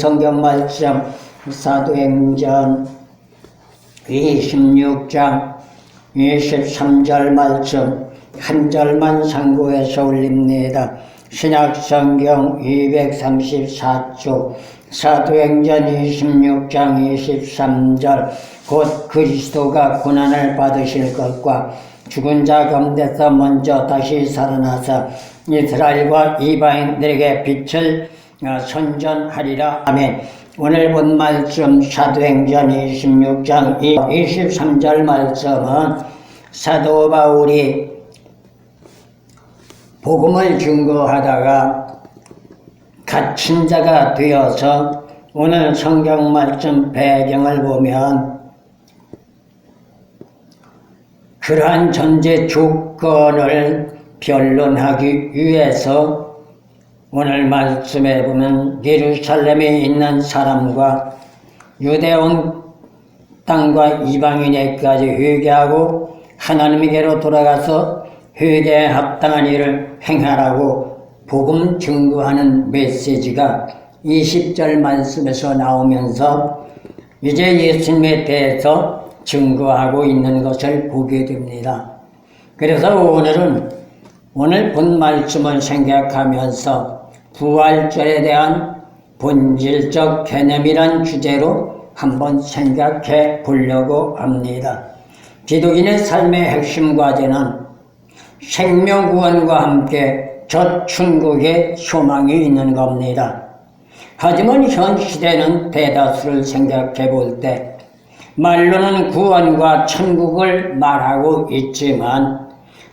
성경 말씀 사도행전 26장 23절 말씀 한 절만 상고해서 올립니다. 신약성경 234쪽 사도행전 26장 23절 곧 그리스도가 고난을 받으실 것과 죽은 자 가운데서 먼저 다시 살아나서 이스라엘과 이방인들에게 빛을 어, 선전하리라. 아멘. 오늘 본 말씀 사도행전 26장 23절 말씀은 사도 바울이 복음을 증거하다가 갇힌 자가 되어서 오늘 성경 말씀 배경을 보면 그러한 전제 조건을 변론하기 위해서 오늘 말씀에 보면 예루살렘에 있는 사람과 유대온 땅과 이방인에까지 회개하고 하나님께로 돌아가서 회개에 합당한 일을 행하라고 복음 증거하는 메시지가 20절 말씀에서 나오면서 이제 예수님에 대해서 증거하고 있는 것을 보게 됩니다. 그래서 오늘은 오늘 본 말씀을 생각하면서 부활절에 대한 본질적 개념이란 주제로 한번 생각해 보려고 합니다. 기독인의 삶의 핵심 과제는 생명 구원과 함께 저춘국의 소망이 있는 겁니다. 하지만 현 시대는 대다수를 생각해 볼 때 말로는 구원과 천국을 말하고 있지만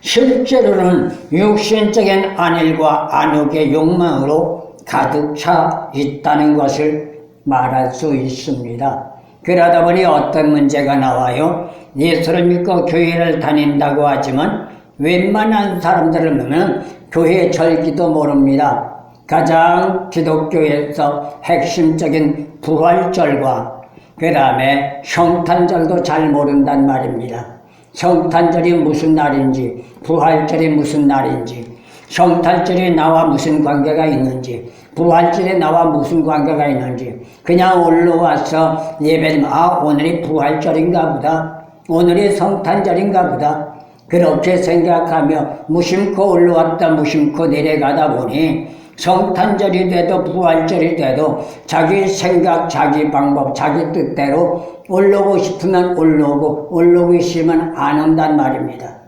실제로는 육신적인 안일과 안욕의 욕망으로 가득 차 있다는 것을 말할 수 있습니다. 그러다 보니 어떤 문제가 나와요? 예수를 믿고 교회를 다닌다고 하지만 웬만한 사람들을 보면 교회 절기도 모릅니다. 가장 기독교에서 핵심적인 부활절과 그 다음에 성탄절도 잘 모른단 말입니다. 성탄절이 무슨 날인지, 부활절이 무슨 날인지, 성탄절이 나와 무슨 관계가 있는지, 부활절에 나와 무슨 관계가 있는지, 그냥 올라와서 예배드리면, 아, 오늘이 부활절인가 보다. 오늘이 성탄절인가 보다. 그렇게 생각하며 무심코 올라왔다 무심코 내려가다 보니 성탄절이 돼도 부활절이 돼도 자기 생각, 자기 방법, 자기 뜻대로 올라오고 싶으면 올라오고 올라오기 싫으면 안 온단 말입니다.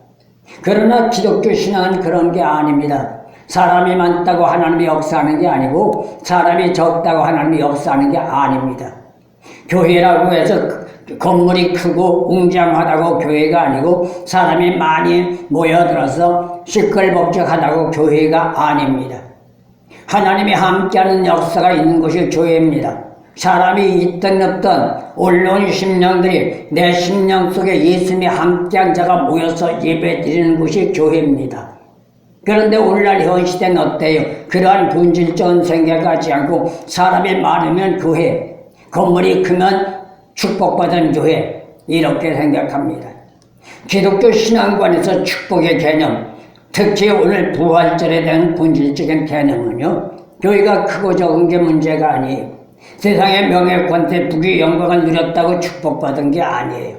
그러나 기독교 신앙은 그런 게 아닙니다. 사람이 많다고 하나님이 역사하는 게 아니고 사람이 적다고 하나님이 역사하는 게 아닙니다. 교회라고 해서 건물이 크고 웅장하다고 교회가 아니고 사람이 많이 모여들어서 시끌벅적하다고 교회가 아닙니다. 하나님이 함께하는 역사가 있는 것이 교회입니다. 사람이 있든 없든 올라온 심령들이 내 심령 속에 예수님이 함께한 자가 모여서 예배 드리는 곳이 교회입니다. 그런데 오늘날 현 시대는 어때요? 그러한 본질적인 생각하지 않고 사람이 많으면 교회, 건물이 크면 축복받은 교회 이렇게 생각합니다. 기독교 신앙관에서 축복의 개념, 특히 오늘 부활절에 대한 본질적인 개념은요. 교회가 크고 적은 게 문제가 아니에요. 세상의 명예권태 부귀 영광을 누렸다고 축복받은 게 아니에요.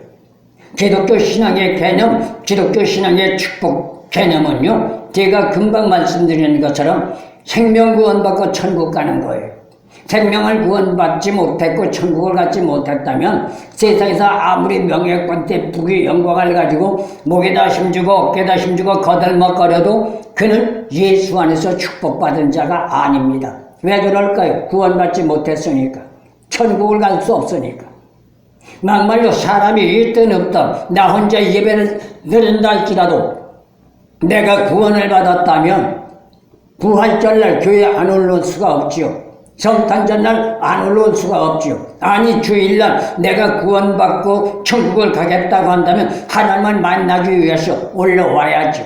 기독교 신앙의 개념, 기독교 신앙의 축복 개념은요. 제가 금방 말씀드리는 것처럼 생명 구원 받고 천국 가는 거예요. 생명을 구원받지 못했고 천국을 갖지 못했다면 세상에서 아무리 명예권태 부귀 영광을 가지고 목에다 힘주고 어깨다 힘주고 거들먹거려도 그는 예수 안에서 축복받은 자가 아닙니다. 왜 그럴까요? 구원받지 못했으니까. 천국을 갈 수 없으니까. 막말로 사람이 있든 없든 나 혼자 예배를 드린다 할지라도 내가 구원을 받았다면 부활절날 교회 안 올라올 수가 없지요. 성탄절날 안 올라올 수가 없지요. 아니 주일날 내가 구원받고 천국을 가겠다고 한다면 하나님을 만나기 위해서 올라와야죠.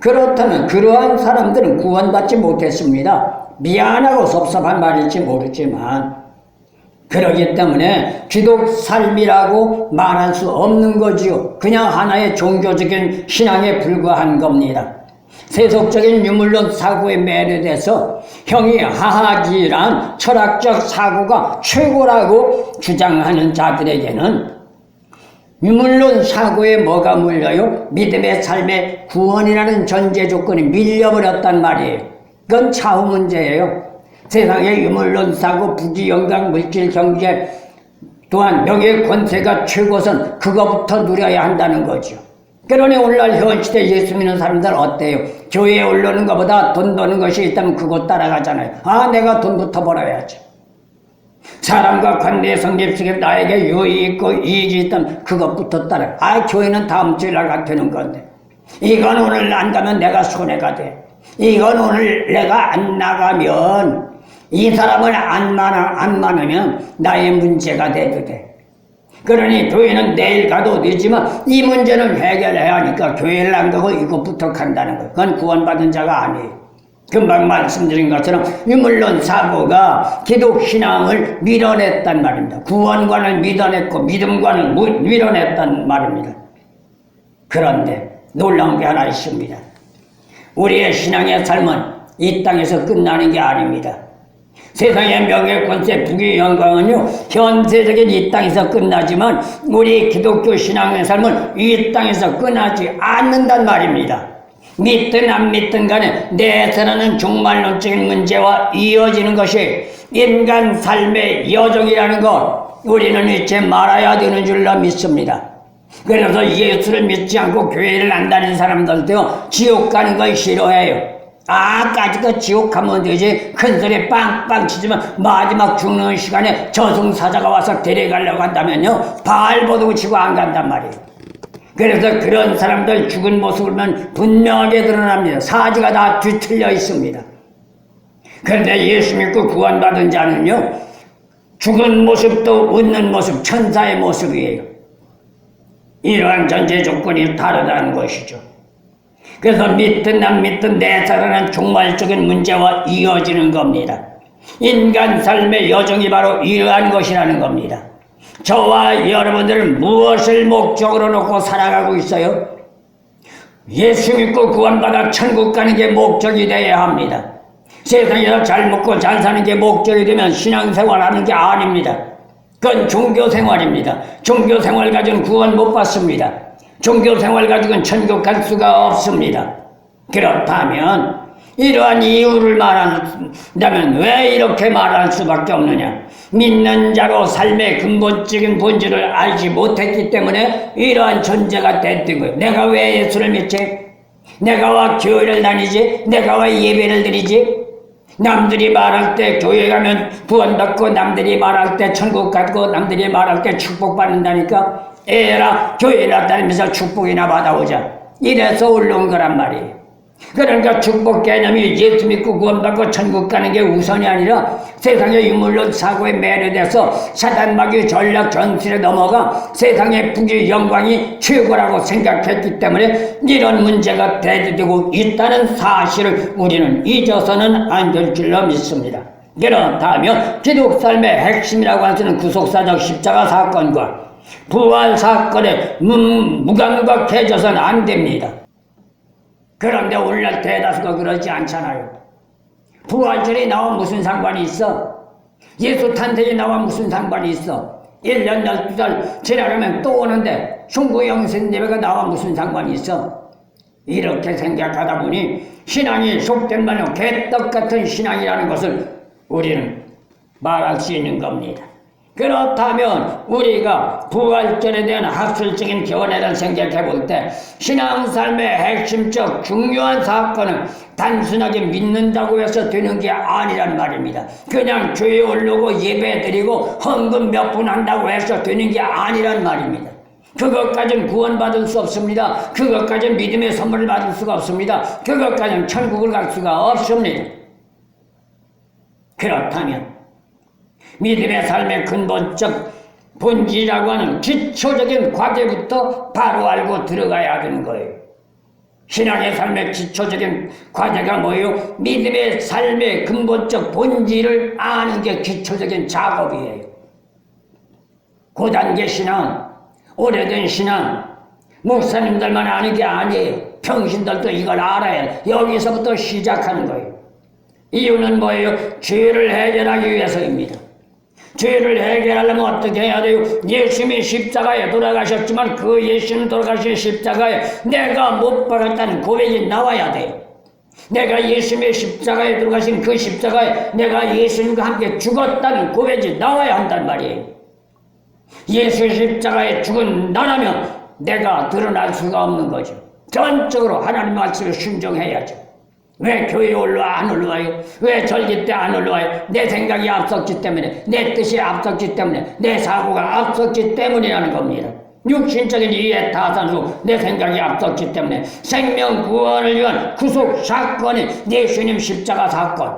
그렇다면 그러한 사람들은 구원받지 못했습니다. 미안하고 섭섭한 말일지 모르지만 그러기 때문에 기독 삶이라고 말할 수 없는 거지요. 그냥 하나의 종교적인 신앙에 불과한 겁니다. 세속적인 유물론 사고에 매료돼서 형이 하하지란 철학적 사고가 최고라고 주장하는 자들에게는 유물론 사고에 뭐가 물려요? 믿음의 삶의 구원이라는 전제 조건이 밀려버렸단 말이에요. 그건 차후 문제예요. 세상의 유물론 사고, 부귀, 영광, 물질, 경제, 또한 명예, 권세가 최고선 그거부터 누려야 한다는 거죠. 그러니 오늘날 현 시대 예수 믿는 사람들 어때요? 교회에 올라오는 것보다 돈 버는 것이 있다면 그거 따라가잖아요. 아, 내가 돈부터 벌어야지. 사람과 관계 성립 속에 나에게 유익이 있고 이익이 있다면 그것부터 따라. 아, 교회는 다음 주에 나가 되는 건데. 이건 오늘 안 가면 내가 손해가 돼. 이건 오늘 내가 안 나가면 이 사람을 안 만나, 안 만나면 나의 문제가 돼도 돼. 그러니 교회는 내일 가도 되지만 이 문제는 해결해야 하니까 교회를 안 가고 이것부터 간다는 거예요. 그건 구원받은 자가 아니에요. 금방 말씀드린 것처럼 유물론 사고가 기독 신앙을 밀어냈단 말입니다. 구원관을 밀어냈고 믿음관을 밀어냈단 말입니다. 그런데 놀라운 게 하나 있습니다. 우리의 신앙의 삶은 이 땅에서 끝나는 게 아닙니다. 세상의 명예, 권세, 부귀, 영광은요, 현세적인 이 땅에서 끝나지만, 우리 기독교 신앙의 삶은 이 땅에서 끝나지 않는단 말입니다. 믿든 안 믿든 간에 내세라는 종말론적인 문제와 이어지는 것이 인간 삶의 여정이라는 것, 우리는 잊지 말아야 되는 줄로 믿습니다. 그래서 예수를 믿지 않고 교회를 안 다니는 사람들도 지옥 가는 걸 싫어해요. 아까지 그 지옥 가면 되지. 큰 소리 빵빵 치지만 마지막 죽는 시간에 저승사자가 와서 데려가려고 한다면요. 발버둥 치고 안 간단 말이에요. 그래서 그런 사람들 죽은 모습을 보면 분명하게 드러납니다. 사지가 다 뒤틀려 있습니다. 그런데 예수 믿고 구원받은 자는요. 죽은 모습도 웃는 모습 천사의 모습이에요. 이러한 전제 조건이 다르다는 것이죠 그래서 믿든 안 믿든 내살아는 종말적인 문제와 이어지는 겁니다. 인간 삶의 여정이 바로 이러한 것이라는 겁니다. 저와 여러분들은 무엇을 목적으로 놓고 살아가고 있어요? 예수 믿고 구원받아 천국 가는 게 목적이 되어야 합니다. 세상에서 잘 먹고 잘 사는 게 목적이 되면 신앙생활 하는 게 아닙니다. 그건 종교생활입니다. 종교생활 가지고는 구원 못 받습니다. 종교 생활 가지고는 천국 갈 수가 없습니다. 그렇다면 이러한 이유를 말한다면 왜 이렇게 말할 수밖에 없느냐? 믿는 자로 삶의 근본적인 본질을 알지 못했기 때문에 이러한 존재가 됐던 거예요. 내가 왜 예수를 믿지? 내가 와 교회를 다니지? 내가 왜 예배를 드리지? 남들이 말할 때 교회 가면 구원받고 남들이 말할 때 천국 가고 남들이 말할 때 축복받는다니까 에라 교회나 다니면서 축복이나 받아오자 이래서 올라온 거란 말이에요 그러니까 축복 개념이 예수 믿고 구원받고 천국 가는 게 우선이 아니라 세상의 유물론 사고에 매료돼서 사단마귀 전략 전술에 넘어가 세상의 부귀 영광이 최고라고 생각했기 때문에 이런 문제가 대두되고 있다는 사실을 우리는 잊어서는 안 될 줄로 믿습니다. 그렇다면 기독 삶의 핵심이라고 하시는 구속사적 십자가 사건과 부활 사건에 무감각해져서는 안 됩니다. 그런데 오늘날 대다수가 그러지 않잖아요. 부활절이 나와 무슨 상관이 있어? 예수 탄생이 나와 무슨 상관이 있어? 1년 12달 지나가면 또 오는데 흉구영생 예배가 나와 무슨 상관이 있어? 이렇게 생각하다 보니 신앙이 속된 말로 개떡 같은 신앙이라는 것을 우리는 말할 수 있는 겁니다. 그렇다면 우리가 부활전에 대한 학술적인 견해를 생각해 볼 때 신앙 삶의 핵심적 중요한 사건은 단순하게 믿는다고 해서 되는 게 아니란 말입니다. 그냥 교회 올르고 예배 드리고 헌금 몇 분 한다고 해서 되는 게 아니란 말입니다. 그것까지는 구원받을 수 없습니다. 그것까지는 믿음의 선물을 받을 수가 없습니다. 그것까지는 천국을 갈 수가 없습니다. 그렇다면 믿음의 삶의 근본적 본질이라고 하는 기초적인 과제부터 바로 알고 들어가야 되는 거예요. 신앙의 삶의 기초적인 과제가 뭐예요? 믿음의 삶의 근본적 본질을 아는 게 기초적인 작업이에요. 고단계 신앙, 오래된 신앙, 목사님들만 아는 게 아니에요. 평신들도 이걸 알아야 해. 여기서부터 시작하는 거예요. 이유는 뭐예요? 죄를 해결하기 위해서입니다. 죄를 해결하려면 어떻게 해야 돼요? 예수님이 십자가에 돌아가셨지만 그 예수님 돌아가신 십자가에 내가 못 박았다는 고백이 나와야 돼요. 내가 예수님의 십자가에 들어가신 그 십자가에 내가 예수님과 함께 죽었다는 고백이 나와야 한단 말이에요. 예수 십자가에 죽은 나라면 내가 드러날 수가 없는 거죠. 전적으로 하나님 말씀에 순종해야죠. 왜 교회에 올라와 안 올라와요? 왜 절기 때 안 올라와요? 내 생각이 앞섰기 때문에 내 뜻이 앞섰기 때문에 내 사고가 앞섰기 때문이라는 겁니다. 육신적인 이해 타산으로 내 생각이 앞섰기 때문에 생명 구원을 위한 구속 사건이 예수님 십자가 사건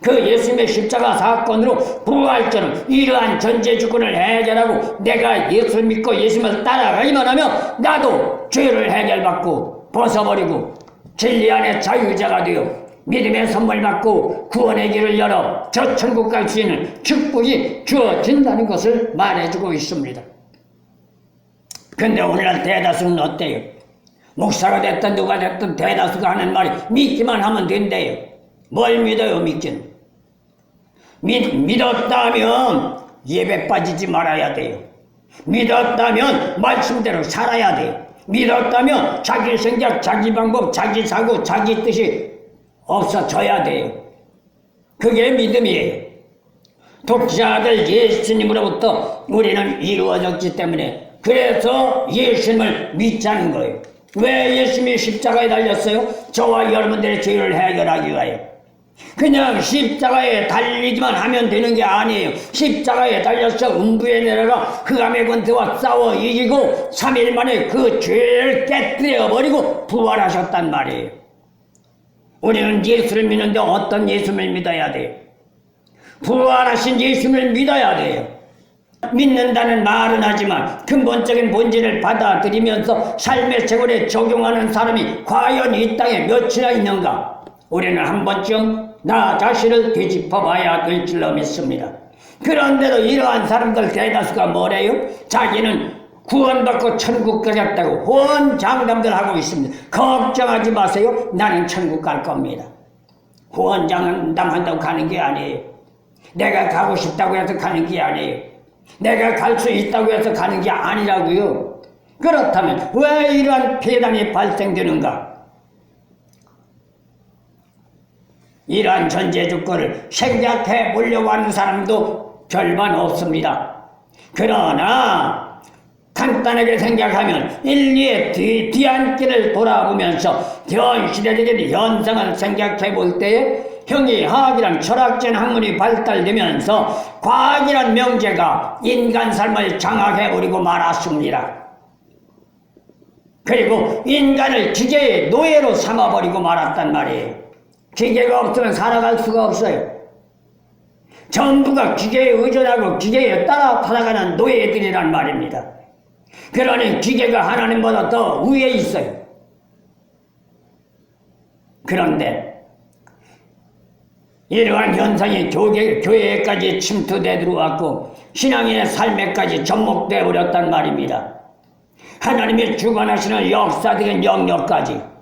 그 예수님의 십자가 사건으로 부활처럼 이러한 전제 주권을 해결하고 내가 예수 믿고 예수님을 따라가기만 하면 나도 죄를 해결받고 벗어버리고 진리 안에 자유자가 되어 믿음의 선물 받고 구원의 길을 열어 저 천국 갈 수 있는 축복이 주어진다는 것을 말해주고 있습니다. 근데 오늘날 대다수는 어때요? 목사가 됐든 누가 됐든 대다수가 하는 말이 믿기만 하면 된대요. 뭘 믿어요, 믿기는? 믿, 믿었다면 예배 빠지지 말아야 돼요. 믿었다면 말씀대로 살아야 돼요. 믿었다면 자기 생각, 자기 방법, 자기 사고, 자기 뜻이 없어져야 돼요. 그게 믿음이에요. 독자들 예수님으로부터 우리는 이루어졌기 때문에 그래서 예수님을 믿자는 거예요. 왜 예수님이 십자가에 달렸어요? 저와 여러분들의 죄를 해결하기 위하여. 그냥 십자가에 달리기만 하면 되는 게 아니에요. 십자가에 달려서 음부에 내려가 흑암의 권세와 싸워 이기고 3일 만에 그 죄를 깨뜨려 버리고 부활하셨단 말이에요. 우리는 예수를 믿는데 어떤 예수를 믿어야 돼요? 부활하신 예수를 믿어야 돼요. 믿는다는 말은 하지만 근본적인 본질을 받아들이면서 삶의 생활에 적용하는 사람이 과연 이 땅에 몇이나 있는가? 우리는 한 번쯤 나 자신을 되짚어 봐야 될 줄로 믿습니다. 그런데도 이러한 사람들 대다수가 뭐래요? 자기는 구원받고 천국 가겠다고 호언 장담들 하고 있습니다. 걱정하지 마세요. 나는 천국 갈 겁니다. 호언 장담한다고 가는 게 아니에요. 내가 가고 싶다고 해서 가는 게 아니에요. 내가 갈 수 있다고 해서 가는 게 아니라고요. 그렇다면 왜 이러한 폐단이 발생되는가? 이러한 전제 조건을 생략해 보려고 하는 사람도 별반 없습니다. 그러나 간단하게 생각하면 인류의 뒤, 뒤안길을 돌아보면서 현 시대적인 현상을 생각해 볼 때에 형이학이란 철학적인 학문이 발달되면서 과학이란 명제가 인간 삶을 장악해 버리고 말았습니다. 그리고 인간을 기계의 노예로 삼아버리고 말았단 말이에요. 기계가 없으면 살아갈 수가 없어요. 전부가 기계에 의존하고 기계에 따라 살아가는 노예들이란 말입니다. 그러니 기계가 하나님보다 더 위에 있어요. 그런데 이러한 현상이 교계, 교회에까지 침투돼 들어왔고 신앙인의 삶에까지 접목돼 버렸단 말입니다. 하나님의 주관하시는 역사적인 영역까지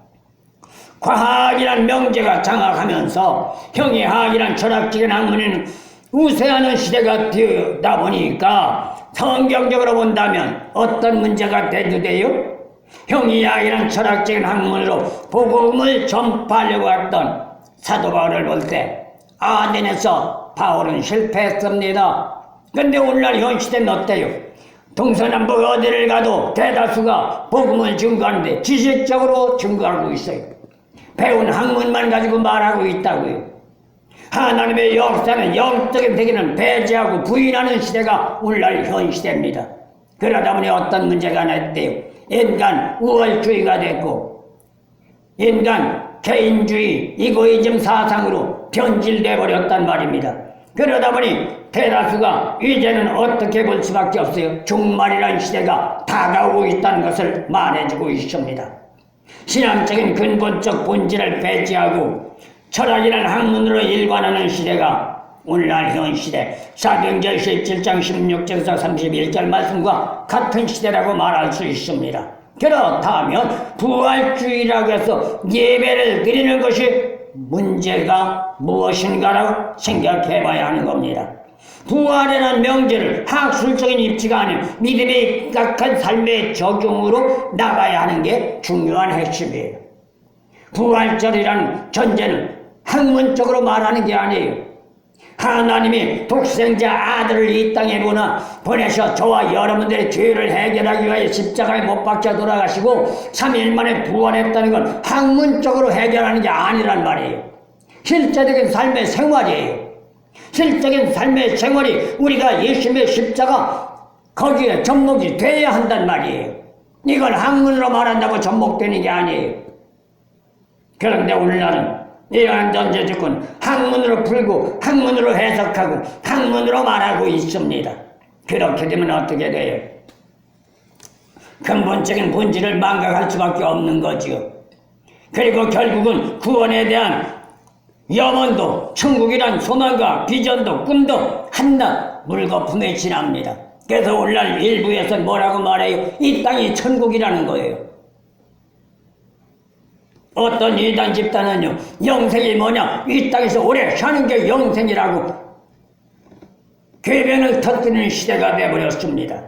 과학이란 명제가 장악하면서 형이학이란 철학적인 학문은 우세하는 시대가 되다 보니까 성경적으로 본다면 어떤 문제가 대두돼요? 형이학이란 철학적인 학문으로 복음을 전파하려고 했던 사도 바울을 볼 때 아덴에서 바울은 실패했습니다. 근데 오늘날 현 시대는 어때요? 동서남북 어디를 가도 대다수가 복음을 증거하는데 지식적으로 증거하고 있어요. 배운 학문만 가지고 말하고 있다고요. 하나님의 역사는 영적인 세계는 배제하고 부인하는 시대가 오늘날 현 시대입니다. 그러다 보니 어떤 문제가 났대요. 인간 우월주의가 됐고, 인간 개인주의, 이고이즘 사상으로 변질돼 버렸단 말입니다. 그러다 보니 대다수가 이제는 어떻게 볼 수밖에 없어요. 종말이라는 시대가 다가오고 있다는 것을 말해주고 있습니다. 신앙적인 근본적 본질을 배제하고 철학이라는 학문으로 일관하는 시대가 오늘날 현 시대 사경절 17장 16절에서 31절 말씀과 같은 시대라고 말할 수 있습니다. 그렇다면 부활주의라고 해서 예배를 드리는 것이 문제가 무엇인가라고 생각해 봐야 하는 겁니다. 부활이라는 명제를 학술적인 입지가 아닌 믿음의 각한 삶의 적용으로 나가야 하는 게 중요한 핵심이에요. 부활절이라는 전제는 학문적으로 말하는 게 아니에요. 하나님이 독생자 아들을 이 땅에 보나 보내셔 저와 여러분들의 죄를 해결하기 위하여 십자가에 못 박혀 돌아가시고 3일 만에 부활했다는 건 학문적으로 해결하는 게 아니란 말이에요. 실제적인 삶의 생활이에요. 실적인 삶의 생활이 우리가 예수님의 십자가 거기에 접목이 돼야 한단 말이에요. 이걸 학문으로 말한다고 접목되는 게 아니에요. 그런데 오늘날은 이러한 전제 조건 학문으로 풀고 학문으로 해석하고 학문으로 말하고 있습니다. 그렇게 되면 어떻게 돼요? 근본적인 본질을 망각할 수밖에 없는 거지요. 그리고 결국은 구원에 대한 염원도 천국이란 소망과 비전도 꿈도 한낱 물거품에 지납니다. 그래서 오늘날 일부에서 뭐라고 말해요? 이 땅이 천국이라는 거예요. 어떤 이단 집단은요, 영생이 뭐냐? 이 땅에서 오래 사는 게 영생이라고 궤변을 터뜨리는 시대가 되어버렸습니다.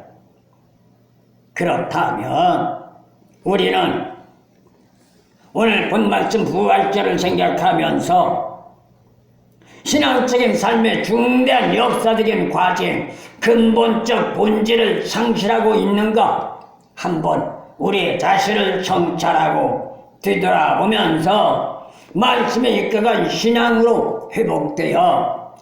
그렇다면 우리는 오늘 본 말씀 부활절을 생각하면서 신앙적인 삶의 중대한 역사적인 과정, 근본적 본질을 상실하고 있는가 한번 우리 자신을 성찰하고 뒤돌아보면서 말씀에 이끌어간 신앙으로 회복되어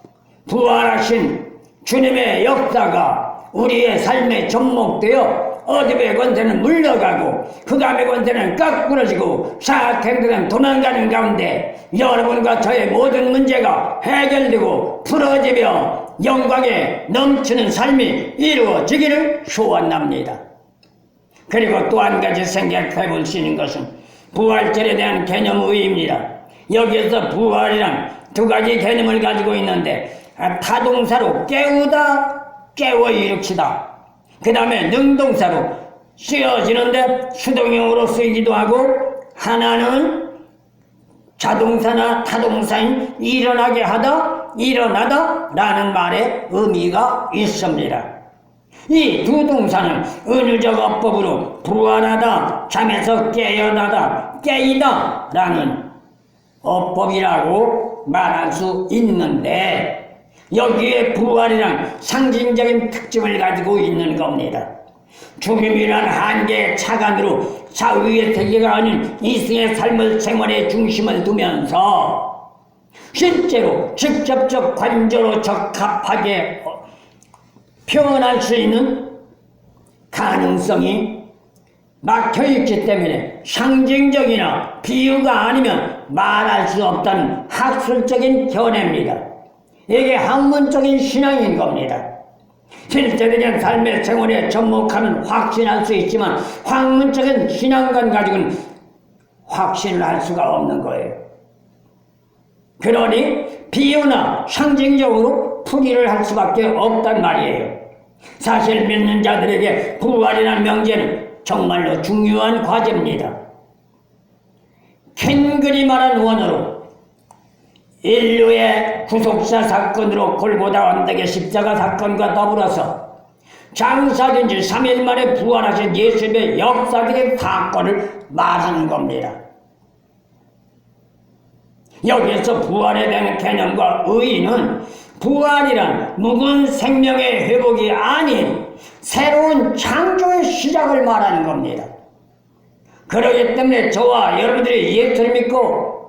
부활하신 주님의 역사가 우리의 삶에 접목되어 어디에 건태는 물러가고 흑암의 건태는 깎꾸러지고 사악행동은 도망가는 가운데 여러분과 저의 모든 문제가 해결되고 풀어지며 영광에 넘치는 삶이 이루어지기를 소원합니다. 그리고 또 한 가지 생각해 볼 수 있는 것은 부활절에 대한 개념의입니다. 여기에서 부활이란 두 가지 개념을 가지고 있는데 아, 타동사로 깨우다, 깨워 일으키다. 그 다음에 능동사로 쓰여지는데 수동형으로 쓰이기도 하고 하나는 자동사나 타동사인 일어나게 하다, 일어나다 라는 말의 의미가 있습니다. 이두 동사는 은유적 어법으로 부활하다, 잠에서 깨어나다, 깨이다 라는 어법이라고 말할 수 있는데 여기에 부활이란 상징적인 특징을 가지고 있는 겁니다. 죽음이란 한계의 차관으로 사위의 세계가 아닌 이승의 삶을 생활의 중심을 두면서 실제로 직접적 관조로 적합하게 표현할 수 있는 가능성이 막혀 있기 때문에 상징적이나 비유가 아니면 말할 수 없다는 학술적인 견해입니다. 이게 학문적인 신앙인 겁니다. 실제적인 삶의 생활에 접목하면 확신할 수 있지만 학문적인 신앙관 가지고는 확신을 할 수가 없는 거예요. 그러니 비유나 상징적으로 풀이를 할 수밖에 없단 말이에요. 사실 믿는 자들에게 부활이라는 명제는 정말로 중요한 과제입니다. 캔글이 말한 원어로 인류의 구속사 사건으로 골고다 언덕의 십자가 사건과 더불어서 장사된 지 3일 만에 부활하신 예수님의 역사적인 사건을 말하는 겁니다. 여기에서 부활에 대한 개념과 의의는 부활이란 묵은 생명의 회복이 아닌 새로운 창조의 시작을 말하는 겁니다. 그러기 때문에 저와 여러분들이 예수를 믿고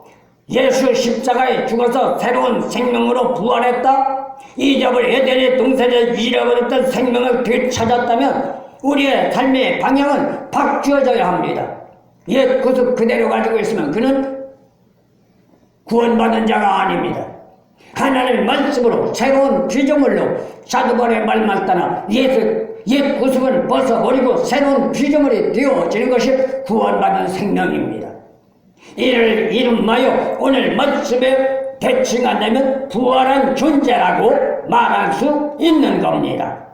예수 십자가에 죽어서 새로운 생명으로 부활했다? 잊어버린 에덴의 동산에 잃어버렸던 생명을 되찾았다면 우리의 삶의 방향은 바뀌어져야 합니다. 옛 구습 그대로 가지고 있으면 그는 구원받은 자가 아닙니다. 하나님의 말씀으로 새로운 피조물로 사도벌의 말만 따라 옛, 옛 구습을 벗어버리고 새로운 피조물이 되어지는 것이 구원받은 생명입니다. 이를 이름하여 오늘 말씀에 대칭한다면 부활한 존재라고 말할 수 있는 겁니다.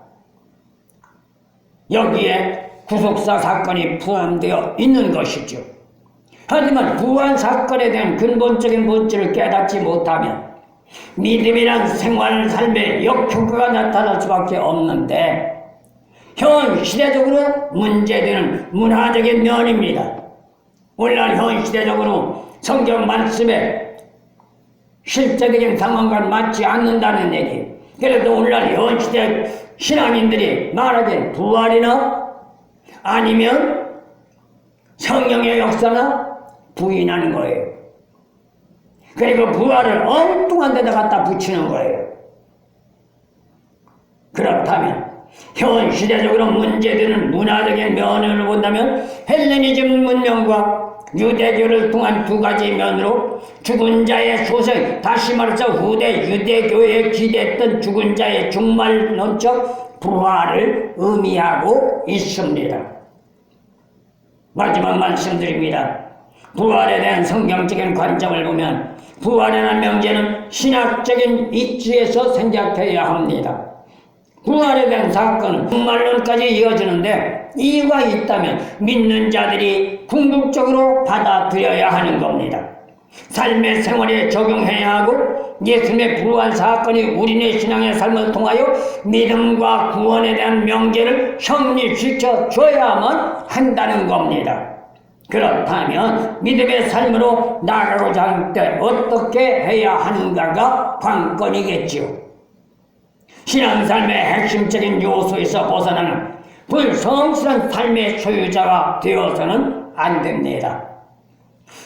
여기에 구속사 사건이 포함되어 있는 것이죠. 하지만 부활 사건에 대한 근본적인 본질을 깨닫지 못하면 믿음이란 생활 삶의 역효과가 나타날 수밖에 없는데 현 시대적으로 문제되는 문화적인 면입니다. 오늘날 현 시대적으로 성경 말씀에 실제적인 상황과 맞지 않는다는 얘기. 그래도 오늘날 현 시대 신앙인들이 말하기엔 부활이나 아니면 성령의 역사나 부인하는 거예요. 그리고 부활을 엉뚱한 데다 갖다 붙이는 거예요. 그렇다면 현 시대적으로 문제되는 문화적인 면을 본다면 헬레니즘 문명과 유대교를 통한 두 가지 면으로 죽은 자의 소생, 다시 말해서 후대 유대교에 기대했던 죽은 자의 종말론적 부활을 의미하고 있습니다. 마지막 말씀드립니다. 부활에 대한 성경적인 관점을 보면 부활이라는 명제는 신학적인 이치에서 생각해야 합니다. 부활에 대한 사건은 종말론까지 이어지는데 이유가 있다면 믿는 자들이 궁극적으로 받아들여야 하는 겁니다. 삶의 생활에 적용해야 하고 예수님의 부활 사건이 우리네 신앙의 삶을 통하여 믿음과 구원에 대한 명제를 성립시켜 줘야만 한다는 겁니다. 그렇다면 믿음의 삶으로 나아가고자 할 때 어떻게 해야 하는가가 관건이겠지요. 신앙 삶의 핵심적인 요소에서 벗어나는 불성실한 삶의 소유자가 되어서는 안 됩니다.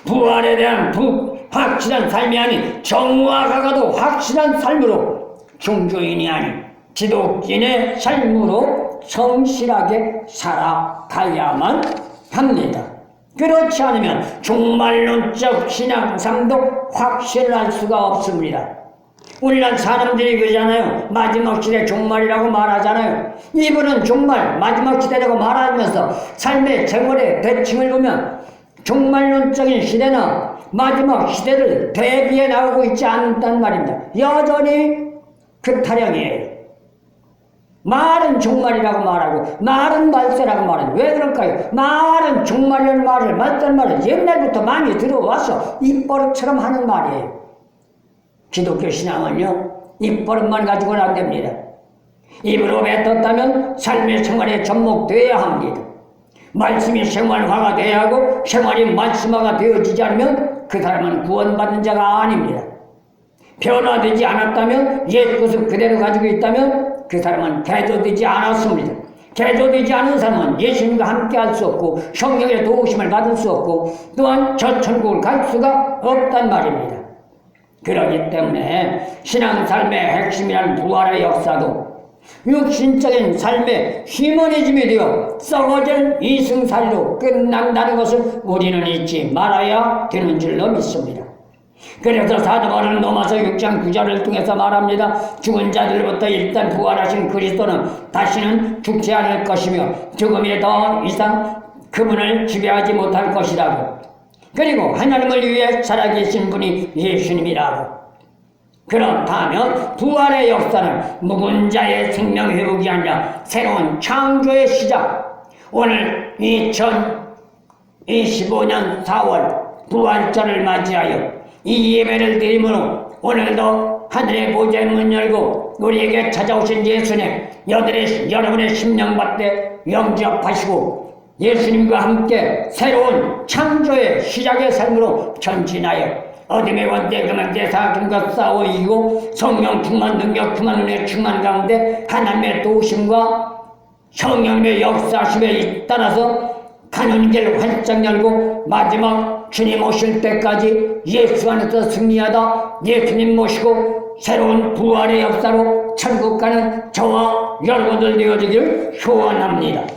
부활에 대한 부, 확실한 삶이 아닌 정화가가도 확실한 삶으로 종교인이 아닌 지독인의 삶으로 성실하게 살아가야만 합니다. 그렇지 않으면 종말론적 신앙상도 확실할 수가 없습니다. 오늘날 사람들이 그러잖아요. 마지막 시대 종말이라고 말하잖아요. 이분은 종말, 마지막 시대라고 말하면서 삶의 생활의 대칭을 보면 종말론적인 시대는 마지막 시대를 대비해 나가고 있지 않단 말입니다. 여전히 그 타령이에요. 말은 종말이라고 말하고 말은 말세라고 말하는 왜 그럴까요? 말은 종말이라는 말을 말단 말을 옛날부터 많이 들어와서 입버릇처럼 하는 말이에요. 기독교 신앙은요 입버릇만 가지고는 안 됩니다. 입으로 뱉었다면 삶의 생활에 접목되어야 합니다. 말씀이 생활화가 돼야 하고 생활이 말씀화가 되어지지 않으면 그 사람은 구원받은 자가 아닙니다. 변화되지 않았다면 옛 것을 그대로 가지고 있다면 그 사람은 개조되지 않았습니다. 개조되지 않은 사람은 예수님과 함께 할 수 없고 성령의 도우심을 받을 수 없고 또한 저 천국을 갈 수가 없단 말입니다. 그러기 때문에 신앙 삶의 핵심이란 부활의 역사도 육신적인 삶의 휴머니즘이 되어 썩어질 이승살이로 끝난다는 것을 우리는 잊지 말아야 되는 줄로 믿습니다. 그래서 사도 바울은 로마서 6장 9절을 통해서 말합니다. 죽은 자들로부터 일단 부활하신 그리스도는 다시는 죽지 않을 것이며 죽음이 더 이상 그분을 지배하지 못할 것이라고. 그리고 하나님을 위해 살아계신 분이 예수님이라고. 그렇다면 부활의 역사는 묵은 자의 생명 회복이 아니라 새로운 창조의 시작. 오늘 2025년 4월 부활절을 맞이하여 이 예배를 드림으로 오늘도 하늘의 보좌의 문 열고 우리에게 찾아오신 예수님 여들의, 여러분의 심령 밭에 영접하시고 예수님과 함께 새로운 창조의 시작의 삶으로 전진하여 어둠의 원대 그만대 사악과 싸워 이기고 성령 충만 능력 충만 은혜 충만 가운데 하나님의 도우심과 성령의 역사심에 따라서 가는 길 활짝 열고 마지막 주님 오실 때까지 예수 안에서 승리하다 예수님 모시고 새로운 부활의 역사로 천국 가는 저와 여러분들 되어지기를 소원합니다.